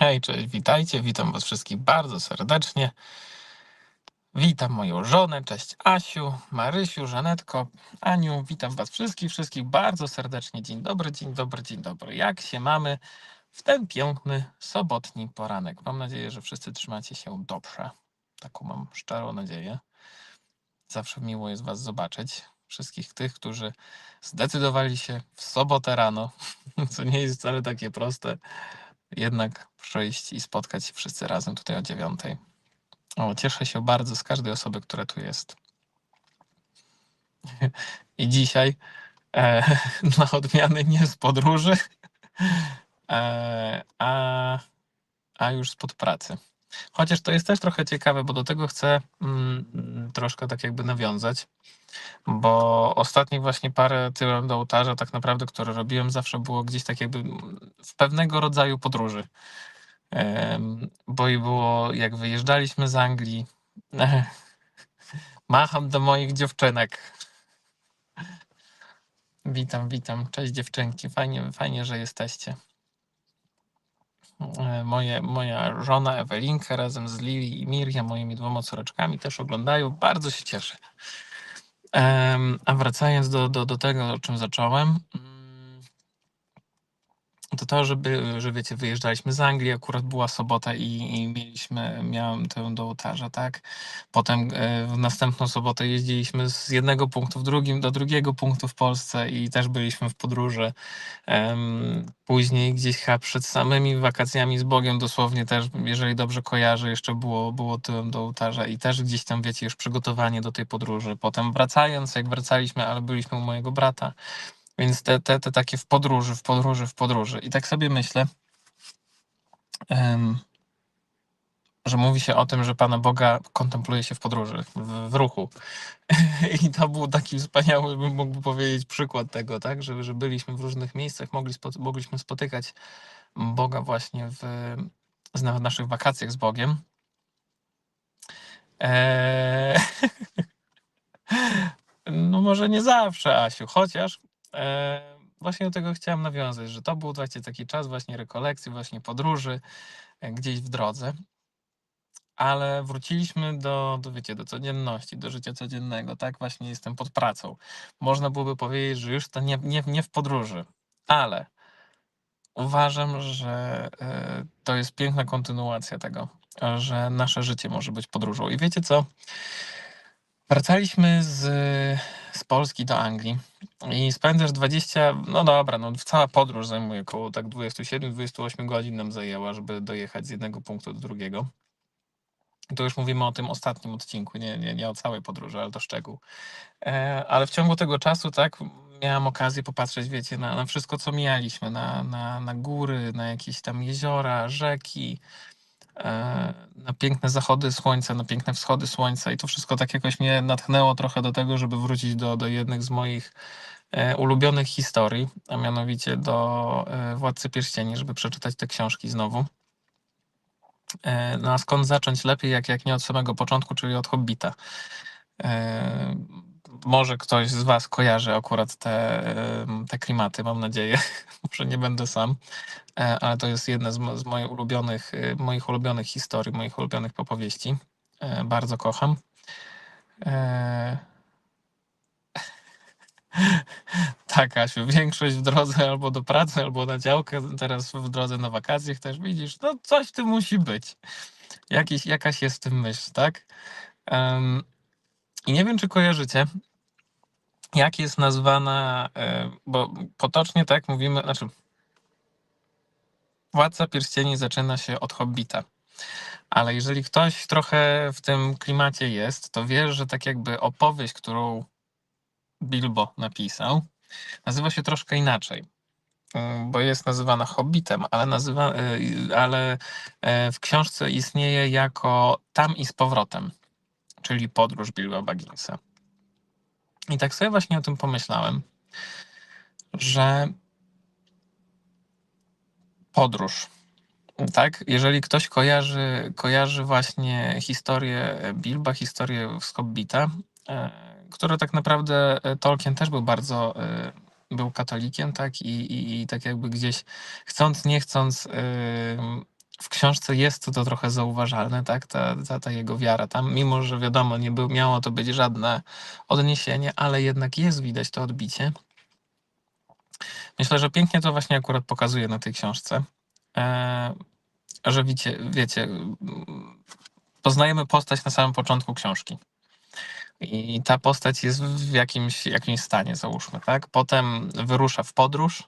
Hej, cześć, witajcie, witam was wszystkich bardzo serdecznie. Witam moją żonę, cześć Asiu, Marysiu, Żanetko, Aniu, witam was wszystkich, wszystkich bardzo serdecznie. Dzień dobry, dzień dobry, dzień dobry. Jak się mamy w ten piękny sobotni poranek? Mam nadzieję, że wszyscy trzymacie się dobrze. Taką mam szczerą nadzieję. Zawsze miło jest was zobaczyć. Wszystkich tych, którzy zdecydowali się w sobotę rano, co nie jest wcale takie proste, jednak przyjść i spotkać się wszyscy razem tutaj o dziewiątej. O, cieszę się bardzo z każdej osoby, która tu jest. I dzisiaj e, na odmiany nie z podróży, e, a, a już spod pracy. Chociaż to jest też trochę ciekawe, bo do tego chcę mm, troszkę tak jakby nawiązać, bo ostatnich właśnie parę tyłem do ołtarza tak naprawdę, które robiłem, zawsze było gdzieś tak jakby w pewnego rodzaju podróży. Bo i było, jak wyjeżdżaliśmy z Anglii, macham do moich dziewczynek. Witam, witam. Cześć dziewczynki. Fajnie, fajnie, że jesteście. E, Moje, moja żona Ewelinka razem z Lili i Miriam, moimi dwoma córeczkami, też oglądają. Bardzo się cieszę. A wracając do, do, do tego, o czym zacząłem, to to, żeby, że wiecie, wyjeżdżaliśmy z Anglii, akurat była sobota i, i mieliśmy, miałem tę do ołtarza, tak? Potem e, w następną sobotę jeździliśmy z jednego punktu w drugim do drugiego punktu w Polsce i też byliśmy w podróży. Później gdzieś chyba przed samymi wakacjami z Bogiem dosłownie też, jeżeli dobrze kojarzę, jeszcze było, było tyłem do ołtarza i też gdzieś tam, wiecie, już przygotowanie do tej podróży. Potem wracając, jak wracaliśmy, ale byliśmy u mojego brata, więc te, te, te takie w podróży, w podróży, w podróży. I tak sobie myślę, że mówi się o tym, że Pana Boga kontempluje się w podróży, w, w ruchu. I to był taki wspaniały, bym mógł powiedzieć, przykład tego, tak? Że, że byliśmy w różnych miejscach, mogli mogliśmy spotykać Boga właśnie w, na naszych wakacjach z Bogiem. Eee, no może nie zawsze, Asiu, chociaż właśnie do tego chciałem nawiązać, że to był właśnie taki czas właśnie rekolekcji, właśnie podróży e, gdzieś w drodze, ale wróciliśmy do, do, wiecie, do codzienności, do życia codziennego, tak? Właśnie jestem pod pracą. Można byłoby powiedzieć, że już to nie, nie, nie w podróży, ale uważam, że e, to jest piękna kontynuacja tego, że nasze życie może być podróżą. I wiecie co? Wracaliśmy z, z Polski do Anglii i spędzasz 20, no dobra, no cała podróż zajmuje około tak 27-28 godzin nam zajęła, żeby dojechać z jednego punktu do drugiego. To już mówimy o tym ostatnim odcinku, nie, nie, nie o całej podróży, ale to szczegół. E, ale w ciągu tego czasu, tak, miałam okazję popatrzeć, wiecie, na, na wszystko, co mijaliśmy, na, na, na góry, na jakieś tam jeziora, rzeki, na piękne zachody słońca, na piękne wschody słońca i to wszystko tak jakoś mnie natchnęło trochę do tego, żeby wrócić do, do jednych z moich e, ulubionych historii, a mianowicie do e, Władcy Pierścieni, żeby przeczytać te książki znowu. E, no a skąd zacząć lepiej, jak, jak nie od samego początku, czyli od Hobbita. E, może ktoś z Was kojarzy akurat te, te klimaty, mam nadzieję. Może nie będę sam, e, ale to jest jedna z, z moich ulubionych, y, moich ulubionych historii, moich ulubionych opowieści. E, Bardzo kocham. E, Tak, Asiu, większość w drodze albo do pracy, albo na działkę, teraz w drodze na wakacje też widzisz, no coś w tym musi być. Jakiś, jakaś jest w tym myśl, tak? I nie wiem, czy kojarzycie, jak jest nazwana, e, bo potocznie tak mówimy, znaczy Władca Pierścieni zaczyna się od Hobbita. Ale jeżeli ktoś trochę w tym klimacie jest, to wie, że tak jakby opowieść, którą Bilbo napisał, nazywa się troszkę inaczej. Mm, Bo jest nazywana Hobbitem, ale, nazywa, y, ale e, w książce istnieje jako Tam i z powrotem, czyli podróż Bilba Bagginsa. I tak sobie właśnie o tym pomyślałem, że podróż. Tak, jeżeli ktoś kojarzy, kojarzy właśnie historię Bilba, historię z Hobbita, e, które tak naprawdę e, Tolkien też był bardzo, e, był katolikiem, tak, i, i, i tak jakby gdzieś chcąc, nie chcąc, w książce jest to trochę zauważalne, tak, ta, ta, ta jego wiara tam, mimo że wiadomo, nie był, miało to być żadne odniesienie, ale jednak jest widać to odbicie. Myślę, że pięknie to właśnie akurat pokazuje na tej książce, e, że wiecie, wiecie, poznajemy postać na samym początku książki. I ta postać jest w jakimś, jakimś stanie, załóżmy, tak? Potem wyrusza w podróż,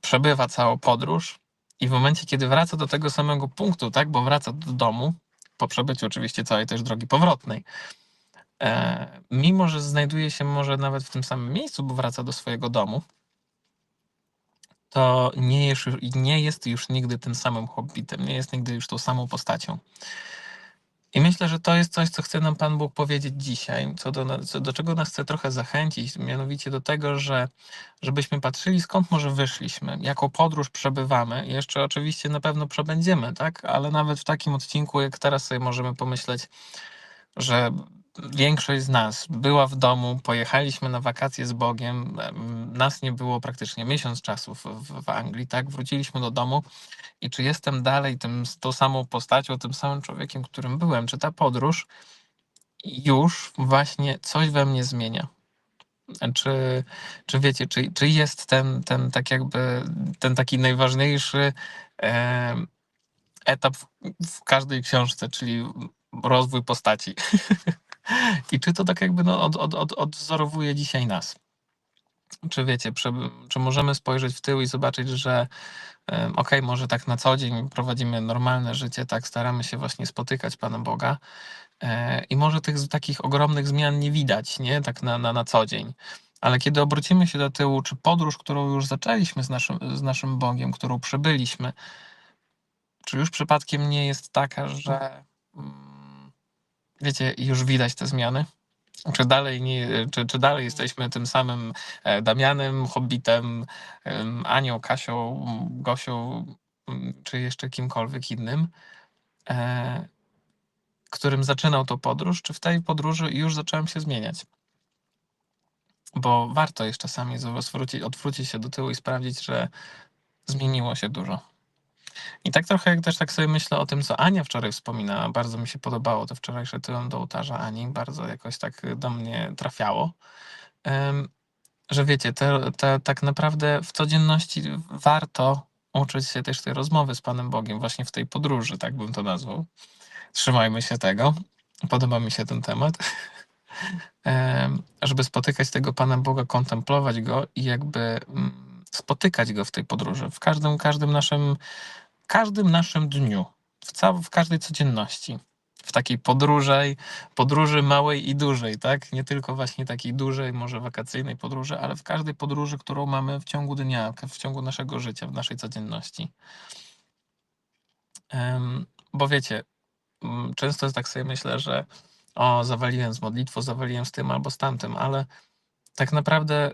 przebywa całą podróż i w momencie, kiedy wraca do tego samego punktu, tak? Bo wraca do domu, po przebyciu oczywiście całej też drogi powrotnej, e, mimo że znajduje się może nawet w tym samym miejscu, bo wraca do swojego domu, to nie jest, nie jest już nigdy tym samym hobbitem, nie jest nigdy już tą samą postacią. I myślę, że to jest coś, co chce nam Pan Bóg powiedzieć dzisiaj, co do, co do czego nas chce trochę zachęcić, mianowicie do tego, że żebyśmy patrzyli, skąd może wyszliśmy, jaką podróż przebywamy. Jeszcze oczywiście na pewno przebędziemy, tak? Ale nawet w takim odcinku, jak teraz sobie możemy pomyśleć, że większość z nas była w domu, pojechaliśmy na wakacje z Bogiem, nas nie było praktycznie miesiąc czasu w, w, Anglii, tak? Wróciliśmy do domu i czy jestem dalej tym, tą samą postacią, tym samym człowiekiem, którym byłem, czy ta podróż już właśnie coś we mnie zmienia. Czy, czy wiecie, czy, czy jest ten, ten tak jakby ten taki najważniejszy e, etap w, w każdej książce, czyli rozwój postaci. I czy to tak jakby no, od, od, od, odwzorowuje dzisiaj nas? Czy wiecie, czy, czy możemy spojrzeć w tył i zobaczyć, że okej, okay, może tak na co dzień prowadzimy normalne życie, tak staramy się właśnie spotykać Pana Boga e, i może tych takich ogromnych zmian nie widać, nie, tak na, na, na co dzień. Ale kiedy obrócimy się do tyłu, czy podróż, którą już zaczęliśmy z naszym, z naszym Bogiem, którą przebyliśmy, czy już przypadkiem nie jest taka, że mm, wiecie, już widać te zmiany? Czy dalej, nie, czy, czy dalej jesteśmy tym samym e, Damianem, Hobbitem, Anią, Kasią, Gosią, czy jeszcze kimkolwiek innym, e, którym zaczynał tą podróż, czy w tej podróży już zacząłem się zmieniać? Bo warto jest czasami zwrócić, odwrócić się do tyłu i sprawdzić, że zmieniło się dużo. I tak trochę jak też tak sobie myślę o tym, co Ania wczoraj wspominała, bardzo mi się podobało to wczorajsze tyłem do ołtarza Ani, bardzo jakoś tak do mnie trafiało, że wiecie, te, te, tak naprawdę w codzienności warto uczyć się też tej rozmowy z Panem Bogiem, właśnie w tej podróży, tak bym to nazwał. Trzymajmy się tego. Podoba mi się ten temat. Żeby spotykać tego Pana Boga, kontemplować Go i jakby mm, spotykać Go w tej podróży. W każdym, każdym naszym każdym naszym dniu, w, cał- w każdej codzienności. W takiej podróży, podróży małej i dużej, tak? Nie tylko właśnie takiej dużej, może wakacyjnej podróży, ale w każdej podróży, którą mamy w ciągu dnia, w ciągu naszego życia, w naszej codzienności. bo wiecie, często tak sobie myślę, że o, zawaliłem z modlitwą, zawaliłem z tym albo z tamtym, ale tak naprawdę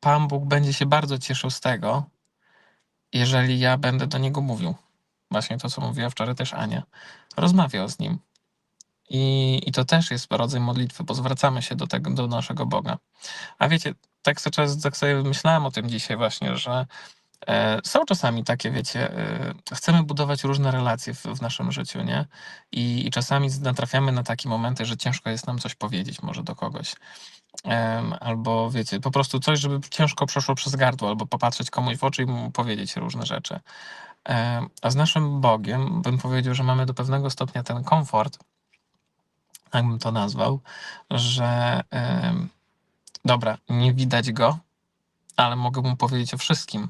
Pan Bóg będzie się bardzo cieszył z tego, jeżeli ja będę do niego mówił. Właśnie to, co mówiła wczoraj też Ania. Rozmawiał z nim. I, I to też jest rodzaj modlitwy, bo zwracamy się do, tego, do naszego Boga. A wiecie, tak sobie, tak sobie myślałem o tym dzisiaj właśnie, że e, są czasami takie, wiecie, e, chcemy budować różne relacje w, w naszym życiu, nie? I, I czasami natrafiamy na takie momenty, że ciężko jest nam coś powiedzieć może do kogoś albo wiecie, po prostu coś, żeby ciężko przeszło przez gardło, albo popatrzeć komuś w oczy i mu powiedzieć różne rzeczy. A z naszym Bogiem bym powiedział, że mamy do pewnego stopnia ten komfort, jak bym to nazwał, że dobra, nie widać go, ale mogę mu powiedzieć o wszystkim.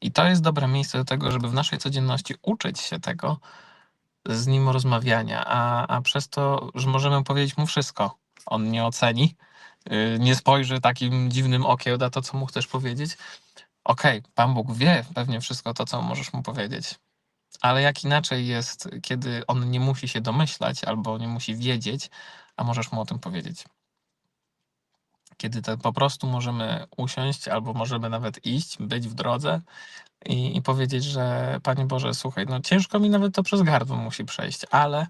I to jest dobre miejsce do tego, żeby w naszej codzienności uczyć się tego, z nim rozmawiania, a, a przez to, że możemy powiedzieć mu wszystko. On nie oceni, nie spojrzy takim dziwnym okiem na to, co mu chcesz powiedzieć. Okej, okay, Pan Bóg wie pewnie wszystko to, co możesz mu powiedzieć. Ale jak inaczej jest, kiedy on nie musi się domyślać albo nie musi wiedzieć, a możesz mu o tym powiedzieć. Kiedy to po prostu możemy usiąść albo możemy nawet iść, być w drodze i, i powiedzieć, że Panie Boże, słuchaj, no ciężko mi nawet to przez gardło musi przejść, ale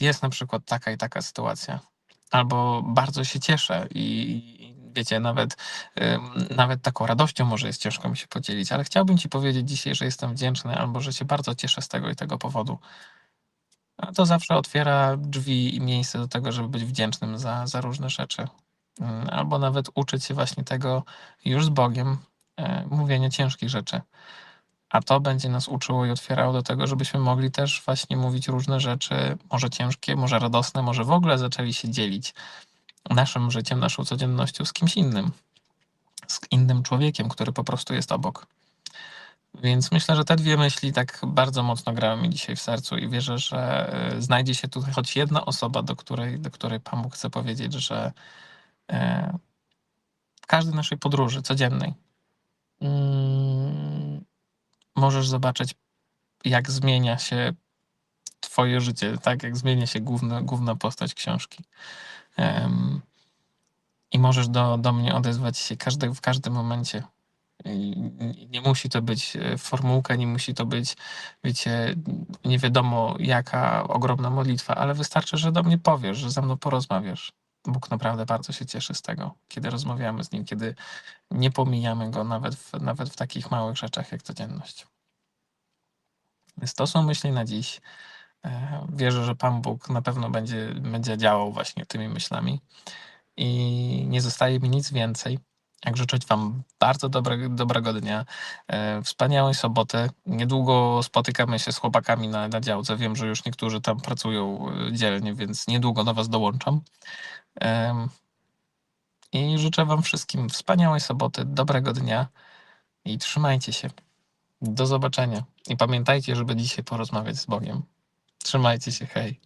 jest na przykład taka i taka sytuacja albo bardzo się cieszę i wiecie, nawet, nawet taką radością może jest ciężko mi się podzielić, ale chciałbym Ci powiedzieć dzisiaj, że jestem wdzięczny albo że się bardzo cieszę z tego i tego powodu. A to zawsze otwiera drzwi i miejsce do tego, żeby być wdzięcznym za, za różne rzeczy. Albo nawet uczyć się właśnie tego już z Bogiem, e, mówienia ciężkich rzeczy. A to będzie nas uczyło i otwierało do tego, żebyśmy mogli też właśnie mówić różne rzeczy, może ciężkie, może radosne, może w ogóle zaczęli się dzielić naszym życiem, naszą codziennością z kimś innym, z innym człowiekiem, który po prostu jest obok. Więc myślę, że te dwie myśli tak bardzo mocno grały mi dzisiaj w sercu i wierzę, że e, znajdzie się tutaj choć jedna osoba, do której, do której Pan Bóg chce powiedzieć, że e, w każdej naszej podróży codziennej mm, możesz zobaczyć, jak zmienia się Twoje życie, tak jak zmienia się główna, główna postać książki. Em, I możesz do, do mnie odezwać się każdy, w każdym momencie. Nie musi to być e, formułka, nie musi to być, wiecie, nie wiadomo jaka ogromna modlitwa, ale wystarczy, że do mnie powiesz, że ze mną porozmawiasz. Bóg naprawdę bardzo się cieszy z tego, kiedy rozmawiamy z Nim, kiedy nie pomijamy Go nawet w, nawet w takich małych rzeczach jak codzienność. Więc to są myśli na dziś. E, Wierzę, że Pan Bóg na pewno będzie, będzie działał właśnie tymi myślami. I nie zostaje mi nic więcej, jak życzyć Wam bardzo dobre, dobrego dnia, e, wspaniałej soboty. Niedługo spotykamy się z chłopakami na, na działce. Wiem, że już niektórzy tam pracują e, dzielnie, więc niedługo do Was dołączam. Em, I życzę Wam wszystkim wspaniałej soboty, dobrego dnia i trzymajcie się. Do zobaczenia. I pamiętajcie, żeby dzisiaj porozmawiać z Bogiem. Trzymajcie się, hej.